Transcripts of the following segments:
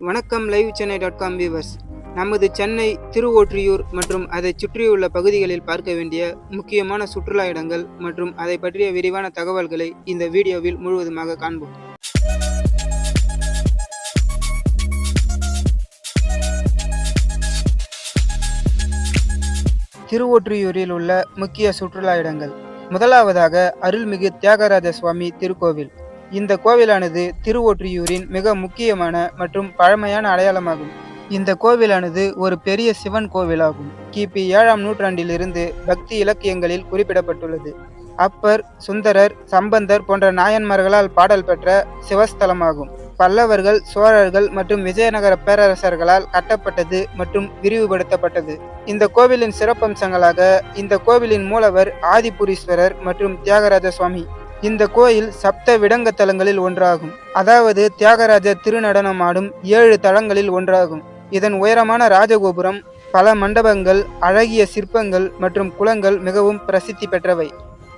வணக்கம் live Chennai dot com viewers நமது சென்னை திருவொற்றியூர் மற்றும் அதைச் சுற்றியுள்ள பகுதிகளில் பார்க்க வேண்டிய முக்கியமான சுற்றுலா இடங்கள் மற்றும் அதை பற்றிய விரிவான தகவல்களை இந்த வீடியோவில் முழுவதுமாக காண்போம். திருவொற்றியூரில் உள்ள முக்கிய சுற்றுலா இடங்கள். முதலாவதாக அருள்மிகு தியாகராஜ சுவாமி திருக்கோவில். இந்த கோவிலானது திருவொற்றியூரின் மிக முக்கியமான மற்றும் பழமையான அடையாளமாகும். இந்த கோவிலானது ஒரு பெரிய சிவன் கோவிலாகும். கிபி ஏழாம் நூற்றாண்டிலிருந்து பக்தி இலக்கியங்களில் குறிப்பிடப்பட்டுள்ளது. அப்பர் சுந்தரர் சம்பந்தர் போன்ற நாயன்மார்களால் பாடல் பெற்ற சிவஸ்தலமாகும். பல்லவர்கள் சோழர்கள் மற்றும் விஜயநகர பேரரசர்களால் கட்டப்பட்டது மற்றும் விரிவுபடுத்தப்பட்டது. இந்த கோவிலின் சிறப்பம்சங்களாக இந்த கோவிலின் மூலவர் ஆதிபுரீஸ்வரர் மற்றும் தியாகராஜ சுவாமி இந்த கோயில் சப்த விடங்க தலங்களில் ஒன்றாகும். அதாவது தியாகராஜர் திருநடனம் ஆடும் ஏழு தலங்களில் ஒன்றாகும். இதன் உயரமான ராஜகோபுரம் பல மண்டபங்கள் அழகிய சிற்பங்கள் மற்றும் குளங்கள் மிகவும் பிரசித்தி பெற்றவை.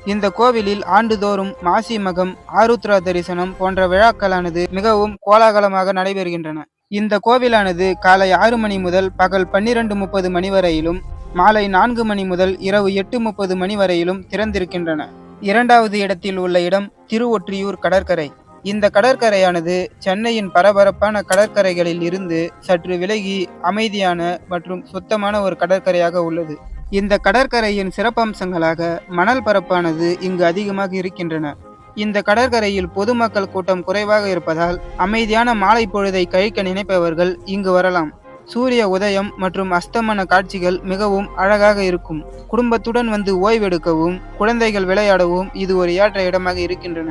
இந்த கோவிலில் ஆண்டுதோறும் மாசி மகம் ஆருத்ரா தரிசனம் போன்ற விழாக்களானது மிகவும் கோலாகலமாக நடைபெறுகின்றன. இந்த கோவிலானது காலை ஆறு மணி முதல் பகல் பன்னிரண்டு முப்பது மணி வரையிலும் மாலை நான்கு மணி முதல் இரவு எட்டு முப்பது மணி வரையிலும் திறந்திருக்கின்றன. இரண்டாவது இடத்தில் உள்ள இடம் திருவொற்றியூர் கடற்கரை. இந்த கடற்கரையானது சென்னையின் பரபரப்பான கடற்கரைகளில் இருந்து சற்று விலகி அமைதியான மற்றும் சுத்தமான ஒரு கடற்கரையாக உள்ளது. இந்த கடற்கரையின் சிறப்பம்சங்களாக மணல் பரப்பானது இங்கு அதிகமாக இருக்கின்றன. இந்த கடற்கரையில் பொதுமக்கள் கூட்டம் குறைவாக இருப்பதால் அமைதியான மாலை பொழுதை கழிக்க நினைப்பவர்கள் இங்கு வரலாம். சூரிய உதயம் மற்றும் அஸ்தமன காட்சிகள் மிகவும் அழகாக இருக்கும். குடும்பத்துடன் வந்து ஓய்வெடுக்கவும் குழந்தைகள் விளையாடவும் இது ஒரு ஏற்ற இடமாக இருக்கின்றன.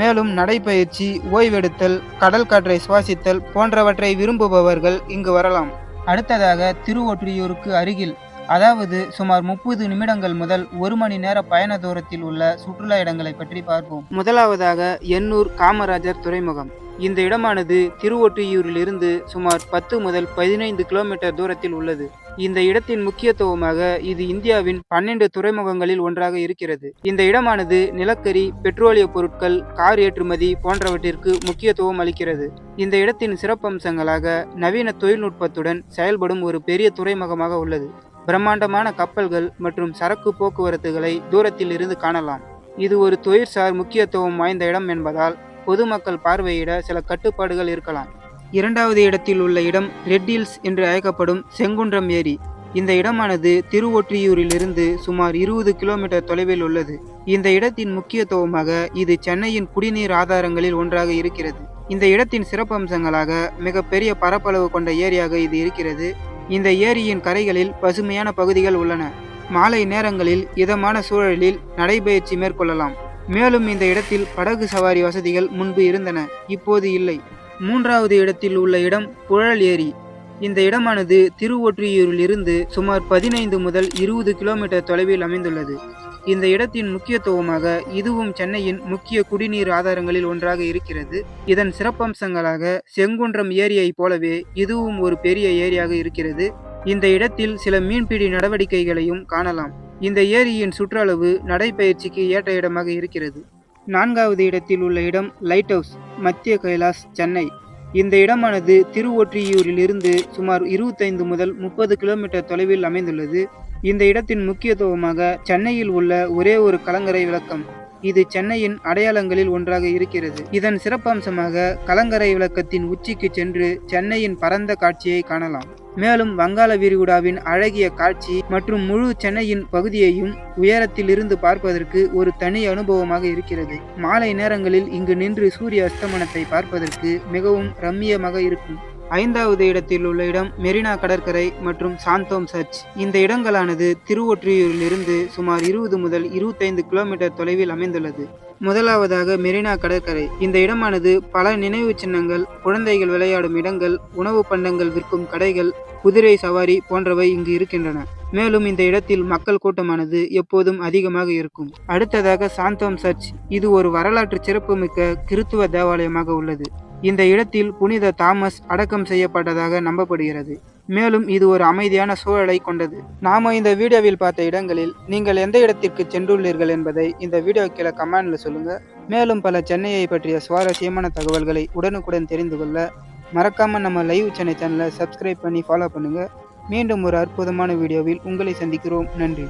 மேலும் நடைப்பயிற்சி ஓய்வெடுத்தல் கடல் காற்றை சுவாசித்தல் போன்றவற்றை விரும்புபவர்கள் இங்கு வரலாம். அடுத்ததாக திருவொற்றியூருக்கு அருகில் அதாவது சுமார் முப்பது நிமிடங்கள் முதல் ஒரு மணி நேர பயண தூரத்தில் உள்ள சுற்றுலா இடங்களை பற்றி பார்ப்போம். முதலாவதாக எண்ணூர் காமராஜர் துறைமுகம். இந்த இடமானது திருவொற்றியூரிலிருந்து சுமார் பத்து முதல் பதினைந்து கிலோமீட்டர் தூரத்தில் உள்ளது. இந்த இடத்தின் முக்கியத்துவமாக இது இந்தியாவின் பன்னெண்டு துறைமுகங்களில் ஒன்றாக இருக்கிறது. இந்த இடமானது நிலக்கரி பெட்ரோலிய பொருட்கள் கார் ஏற்றுமதி போன்றவற்றிற்கு முக்கியத்துவம் அளிக்கிறது. இந்த இடத்தின் சிறப்பம்சங்களாக நவீன தொழில்நுட்பத்துடன் செயல்படும் ஒரு பெரிய துறைமுகமாக உள்ளது. பிரம்மாண்டமான கப்பல்கள் மற்றும் சரக்கு போக்குவரத்துகளை தூரத்தில் இருந்து காணலாம். இது ஒரு தொழிற்சார் முக்கியத்துவம் வாய்ந்த இடம் என்பதால் பொதுமக்கள் பார்வையிட சில கட்டுப்பாடுகள் இருக்கலாம். இரண்டாவது இடத்தில் உள்ள இடம் ரெட் ஹில்ஸ் என்று அழைக்கப்படும் செங்குன்றம் ஏரி. இந்த இடமானது திருவொற்றியூரிலிருந்து சுமார் இருபது கிலோமீட்டர் தொலைவில் உள்ளது. இந்த இடத்தின் முக்கியத்துவமாக இது சென்னையின் குடிநீர் ஆதாரங்களில் ஒன்றாக இருக்கிறது. இந்த இடத்தின் சிறப்பம்சங்களாக மிகப்பெரிய பரப்பளவு கொண்ட ஏரியாக இது இருக்கிறது. இந்த ஏரியின் கரைகளில் பசுமையான பகுதிகள் உள்ளன. மாலை நேரங்களில் இதமான சூழலில் நடைபயிற்சி மேற்கொள்ளலாம். மேலும் இந்த இடத்தில் படகு சவாரி வசதிகள் முன்பு இருந்தன இப்போது இல்லை. மூன்றாவது இடத்தில் உள்ள இடம் புழல் ஏரி. இந்த இடமானது திருவொற்றியூரிலிருந்து சுமார் பதினைந்து முதல் இருபது கிலோமீட்டர் தொலைவில் அமைந்துள்ளது. இந்த இடத்தின் முக்கியத்துவமாக இதுவும் சென்னையின் முக்கிய குடிநீர் ஆதாரங்களில் ஒன்றாக இருக்கிறது. இதன் சிறப்பம்சங்களாக செங்குன்றம் ஏரியை போலவே இதுவும் ஒரு பெரிய ஏரியாக இருக்கிறது. இந்த இடத்தில் சில மீன்பிடி நடவடிக்கைகளையும் காணலாம். இந்த ஏரியின் சுற்றளவு நடைப்பயிற்சிக்கு ஏற்ற இடமாக இருக்கிறது. நான்காவது இடத்தில் உள்ள இடம் லைட் ஹவுஸ் மத்திய கைலாஸ் சென்னை. இந்த இடமானது திருவொற்றியூரிலிருந்து சுமார் இருபத்தைந்து முதல் முப்பது கிலோமீட்டர் தொலைவில் அமைந்துள்ளது. இந்த இடத்தின் முக்கியத்துவமாக சென்னையில் உள்ள ஒரே ஒரு கலங்கரை விளக்கம். இது சென்னையின் அடையாளங்களில் ஒன்றாக இருக்கிறது. இதன் சிறப்பம்சமாக கலங்கரை விளக்கத்தின் உச்சிக்கு சென்று சென்னையின் பரந்த காட்சியை காணலாம். மேலும் வங்காள விரிகுடாவின் அழகிய காட்சி மற்றும் முழு சென்னையின் பகுதியையும் உயரத்தில் இருந்து பார்ப்பதற்கு ஒரு தனி அனுபவமாக இருக்கிறது. மாலை நேரங்களில் இங்கு நின்று சூரிய அஸ்தமனத்தை பார்ப்பதற்கு மிகவும் ரம்மியமாக இருக்கும். ஐந்தாவது இடத்தில் உள்ள இடம் மெரினா கடற்கரை மற்றும் சாந்தோம் சர்ச் இந்த இடங்களானது திருவொற்றியூரிலிருந்து சுமார் இருபது முதல் இருபத்தைந்து கிலோமீட்டர் தொலைவில் அமைந்துள்ளது. முதலாவதாக மெரினா கடற்கரை. இந்த இடமானது பல நினைவு சின்னங்கள் குழந்தைகள் விளையாடும் இடங்கள் உணவு பண்டங்கள் விற்கும் கடைகள் குதிரை சவாரி போன்றவை இங்கு இருக்கின்றன. மேலும் இந்த இடத்தில் மக்கள் கூட்டமானது எப்போதும் அதிகமாக இருக்கும். அடுத்ததாக சாந்தோம் சர்ச் இது ஒரு வரலாற்று சிறப்புமிக்க கிறித்துவ தேவாலயமாக உள்ளது. இந்த இடத்தில் புனித தாமஸ் அடக்கம் செய்யப்பட்டதாக நம்பப்படுகிறது. மேலும் இது ஒரு அமைதியான சூழலை கொண்டது. நாம இந்த வீடியோவில் பார்த்த இடங்களில் நீங்கள் எந்த இடத்திற்கு சென்றுள்ளீர்கள் என்பதை இந்த வீடியோ கீழே கமெண்ட்ல சொல்லுங்க. மேலும் பல சென்னையை பற்றிய சுவாரஸ்யமான தகவல்களை உடனுக்குடன் தெரிந்து கொள்ள மறக்காமல் நம்ம லைவ் சென்னை சேனலை சப்ஸ்கிரைப் பண்ணி ஃபாலோ பண்ணுங்கள் மீண்டும் ஒரு அற்புதமான வீடியோவில் உங்களை சந்திக்கிறோம். நன்றி.